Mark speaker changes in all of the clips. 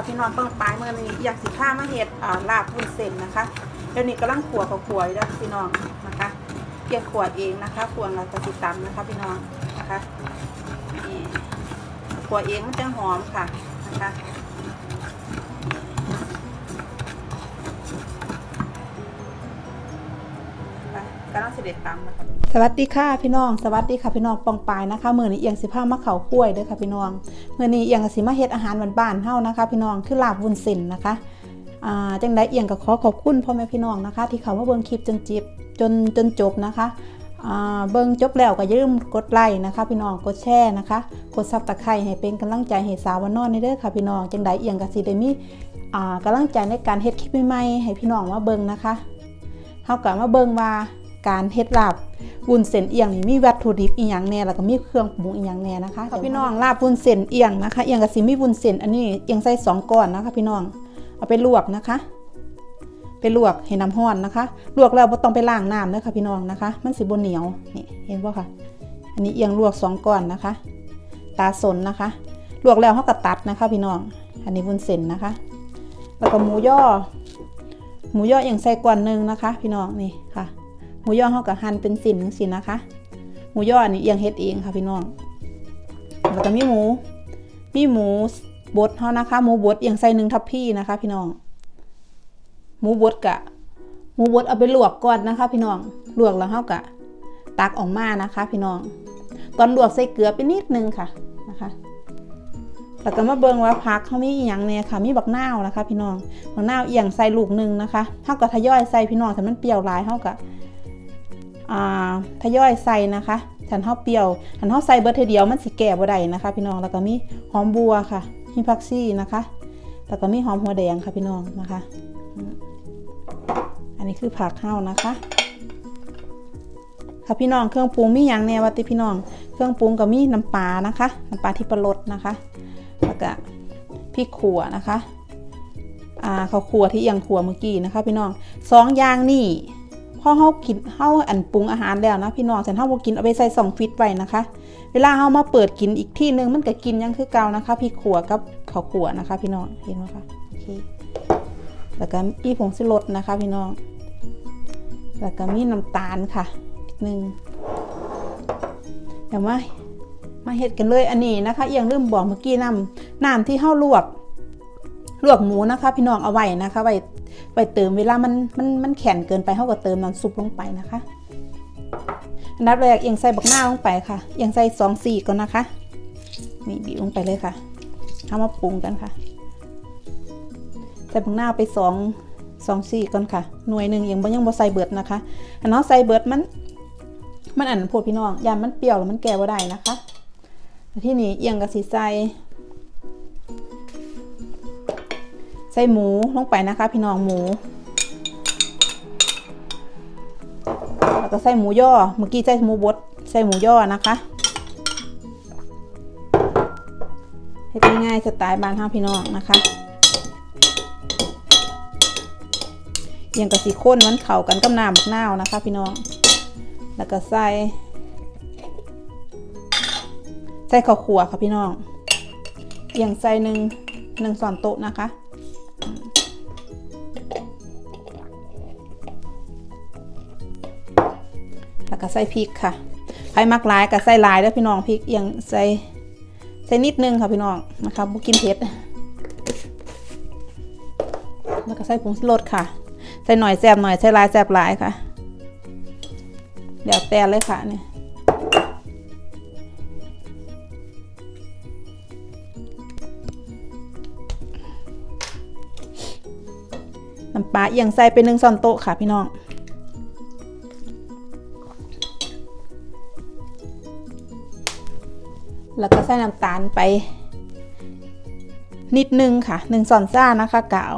Speaker 1: ค่ะพี่น้องเปิ้งปลายมือนี้อยากสิผ้ามาเห็ดอ่าลาบวุ้นเส้นนะคะเดี๋ยวนี้กำลังขัวกับขัวอยู่แล้วพี่น้องนะคะเกี่ยงขัวเองนะคะขัวเราจะติดตามนะคะพี่น้องนะคะนี่ขัวเองมันจะหอมค่ะนะคะกำลังเสด็จตามนะคะ สวัสดีค่ะพี่น้อง สวัสดีค่ะพี่น้องปองปายนะคะมือนี้เอียงสิผ้ามะเขากล้วยเด้อค่ะพี่น้องมือนี้เอียงก็สิมาเฮ็ดอาหารบ้านๆเฮานะคะ พี่น้องคือลาบวุ้นเส้นนะคะอ่าจังไดเอียงก็ขอขอบคุณพ่อแม่พี่น้องนะคะ ที่เขามาเบิ่งคลิปจนจิบจนจนจบนะคะอ่าเบิ่งจบแล้วก็อย่าลืมกดไลค์นะคะ พี่น้องกดแชร์นะคะ กดซับตะไคร้ให้เป็นกำลังใจให้สาววันนอนในเด้อค่ะพี่น้องจังไดเอียงก็สิได้มีอ่ากำลังใจในการเฮ็ดคลิปใหม่ๆให้พี่น้องมาเบิ่งนะคะเฮาก็มาเบิ่งว่า การเฮ็ดลาบวุ้นเส้นเอียงนี่มีวัตถุดิบอีหยังแน่แล้วก็มีเครื่องปรุงอีหยังแน่นะคะค่ะพี่น้องลาบวุ้นเส้นเอียงนะคะเอียงกับสิมีวุ้นเส้นอันนี้เอียงใส่สองก้อนนะคะพี่น้องเอาไปลวกนะคะ ไปลวกให้น้ำร้อนนะคะ ลวกแล้วบ่ต้องไปล้างน้ำนะคะพี่น้องนะคะ มันสิบ่เหนียวนี่เห็นบ่คะอันนี้เอียงลวกสองก้อนนะคะ ตาสนนะคะ ลวกแล้วเขาก็ตัดนะคะ พี่น้อง อันนี้วุ้นเส้นนะคะ แล้วก็หมูย่อหมูย่อเอียงใส่ก้อนหนึ่งนะคะ พี่น้องนี่ค่ะ หมูย่อเขาก็หั่นเป็นสินสินนะคะ หมูย่อนนี้เอียงเฮ็ดเองค่ะพี่น้องแล้วก็มีหมู มีหมูบดเขานะคะ หมูบดเอียงใส่หนึ่งทัพพี่นะคะ พี่น้อง หมูบดกะ หมูบดเอาไปลวกก่อนนะคะ พี่น้อง ลวกแล้วเขากะ ตักออกมานะคะ พี่น้อง ตอนลวกใส่เกลือไปนิดนึงค่ะนะคะแล้วก็มาเบิ่งว่าพักเขามีอีหยังเนี่ยค่ะ มีบักนาวนะคะ พี่น้อง บักนาวเอียงใส่ลูกหนึ่งนะคะเท่ากับทยอยใส่พี่น้องแต่มันเปรี้ยวหลายเท่ากับ ทยอยใส่นะคะฉันเทาเปรี้ยวฉันเทาใส่เบอร์เทเดียวมันสิแก่บ่ได้นะคะ พี่น้องแล้วก็มีหอมบัวค่ะมีผักซี่นะคะแล้วก็มีหอมหัวแดงค่ะพี่น้องนะคะ อันนี้คือผักเข้านะคะค่ะพี่น้องเครื่องปรุงมีอย่างแน่วัติพี่น้อง เครื่องปรุงก็มีน้ำปลานะคะน้ำปลาที่ปรสนะคะแล้วก็พริกขั่วนะคะอ่าข้าวขั่วที่เอียงขั่วเมื่อกี้นะคะ พี่น้องสองอย่างนี่ พอเฮากินเฮาอันปรุงอาหารแล้วนะพี่น้องฉันเฮาบ่กินเอาไปใส่ซองฟิตไว้นะคะ เวลาเฮามาเปิดกินอีกที่นึงมันก็กินยังคือเก่านะคะพี่ขัวกับข้าวขัวนะคะ พี่น้องเห็นไหมคะโอเคแล้วก็มีผงชูรสนะคะ พี่น้อง แล้วก็มีน้ำตาลค่ะหนึ่งเดี๋ยวมามาเฮ็ดกันเลยอันนี้นะคะเอียงลืมบอกเมื่อกี้น้ำน้ำที่เฮาลวก ลวกหมูนะคะ พี่น้องเอาไว้นะคะไว้ไปเติมเวลามันมันมันแข็งเกินไปเขาก็เติมน้ำซุปลงไปนะคะอันดับแรกเอียงใส่บักหน้าลงไปค่ะเอียงใส่สองสี่ก่อนนะคะนี่บีบลงไปเลยค่ะเอามาปรุงกันค่ะ ใส่บักหน้าไปสองสองสี่ก่อนค่ะ หน่วยหนึ่งยังบ่ยังบ่ใส่เบิดนะคะอันน้องใส่เบิดมัน มันอันพวกพี่น้องยานมันเปรี้ยวแล้วมันแก่บ่ได้นะคะที่นี่เอียงกับสีใส่ ใส่หมูลงไปนะคะ พี่น้องหมู แล้วก็ใส่หมูย่อ เมื่อกี้ใส่หมูบด ใส่หมูย่อนะคะให้ง่ายๆสไตล์บ้านห้าพี่น้องนะคะยังกับสีข้นมันเข่ากันกับน้ำบักนาวนะคะ พี่น้อง แล้วก็ใส่ใส่ข้าวขัวค่ะพี่น้องเอียงใส่หนึ่งหนึ่งส่วนโต๊ะนะคะ แล้วก็ใส่พริกค่ะใครมักลายก็ใส่ลายแล้วพี่น้องพริกเอียงใส่ใส่นิดนึงค่ะพี่น้องนะคะบุกินเผ็ดแล้วก็ใส่ผงชูรสค่ะ ใส่หน่อยแซ่บหน่อยใส่ลายแซ่บลายค่ะเดี๋ยวแต่เลยค่ะเนี่ย น้ำปลาเอียงใส่ไปหนึ่งช้อนโต๊ะค่ะพี่น้อง แล้วก็ใส่น้ำตาลไป นิดนึงค่ะหนึ่งส่อนซ่านะคะกาว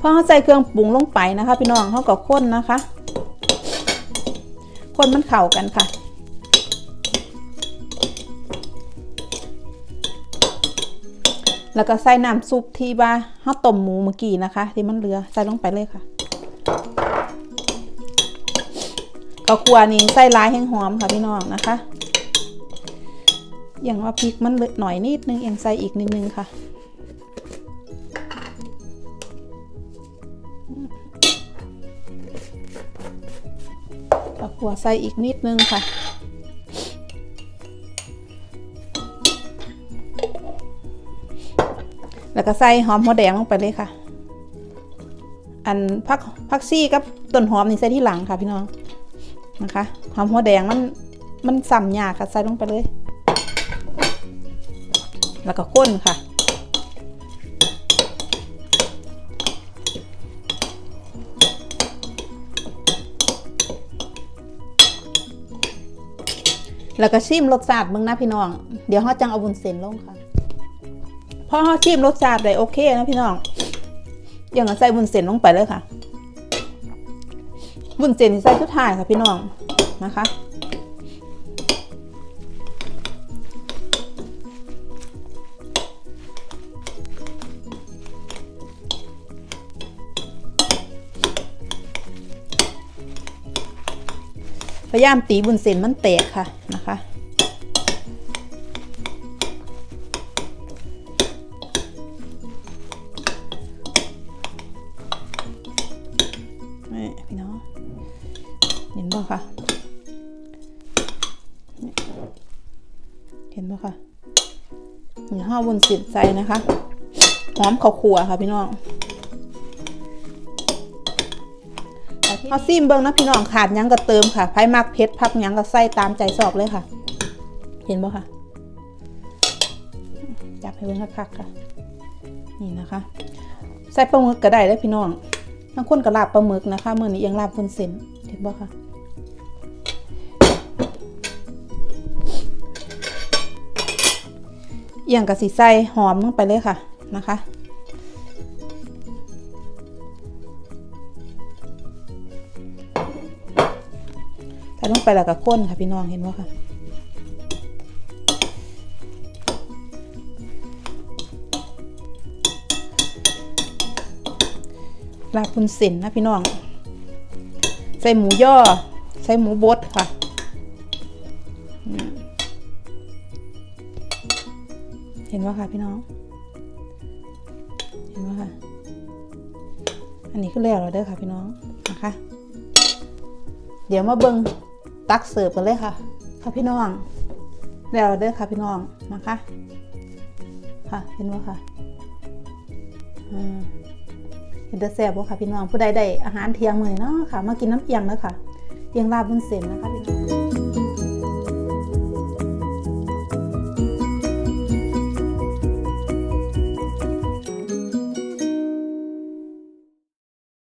Speaker 1: พอเขาใส่เครื่องปรุงลงไปนะคะ พี่น้องเขาก็ข้นนะคะ คนมันเข่ากันค่ะ แล้วก็ใส่น้ำซุปที่ว่าเขาต้มหมูเมื่อกี้นะคะ ที่มันเหลือใส่ลงไปเลยค่ะข้าวคั่วนี่ใส่ลายแห้งหอมค่ะพี่น้องนะคะ อย่างว่าพริกมันเลอหน่อยนิดนึงเอียงใส่อีกนิดนึงค่ะตะขัวใส่อีกนิดนึงค่ะ แล้วก็ใส่หอมหัวแดงลงไปเลยค่ะ อันพักพักซี่กับต้นหอมนี่ใส่ที่หลังค่ะพี่น้องนะคะหอมหัวแดงมันมันสัมยากค่ะใส่ลงไปเลย แล้วก็ข้นค่ะ แล้วก็ชิมรสชาติมึงนะพี่น้อง เดี๋ยวเขาจังเอาบุญเส้นลงค่ะ พอเขาชิมรสชาติได้โอเคนะพี่น้องอย่างใส่บุญเส้นลงไปเลยค่ะบุญเส้นใส่ทุกทายค่ะพี่น้องนะคะพยายามตีบุญเส้นมันแตกค่ะนะคะ ค่ะ เห็นบ่ค่ะนี่ห้าบุญเส้นใส่นะคะ หอมข้าวคั่วค่ะพี่น้องเอาซิมเบิ้งนะพี่น้องขาดยังก็เติมค่ะไผ่มักเพชรพักยังก็ใส่ตามใจชอบเลยค่ะ เห็นบ่ค่ะ จับให้เบิ้งคักๆค่ะ นี่นะคะ ใส่ปลาหมึกก็ได้เลยพี่น้องบางคนก็ลาบปลาหมึกนะคะเมื่อนี้ยังลาบคนเส้นเห็นบ่ค่ะ อียงกับสีใส่หอมลงไปเลยค่ะนะคะใส่ลงไปแล้วก็ข้นค่ะพี่น้องเห็นว่าค่ะลาบพุนเส้นนะพี่น้อง ใส่หมูย่อ ใส่หมูบดค่ะ นว่าค่ะพี่น้อง เห็นว่าค่ะ อันนี้ก็แล้วแล้วเด้อค่ะพี่น้องนะคะ เดี๋ยวมาเบิงตักเสิร์ฟกันเลยค่ะ ค่ะพี่น้อง แล้วเด้อค่ะพี่น้องนะคะ ค่ะเห็นว่าค่ะอืมเห็นแต่แซ่บบ่ค่ะพี่น้องผู้ใดได้อาหารเที่ยงมื้อนี้เนาะค่ะ มากินน้ำเอียงเนาะค่ะเอียงลาบบุญเส้นนะคะพี่น้อง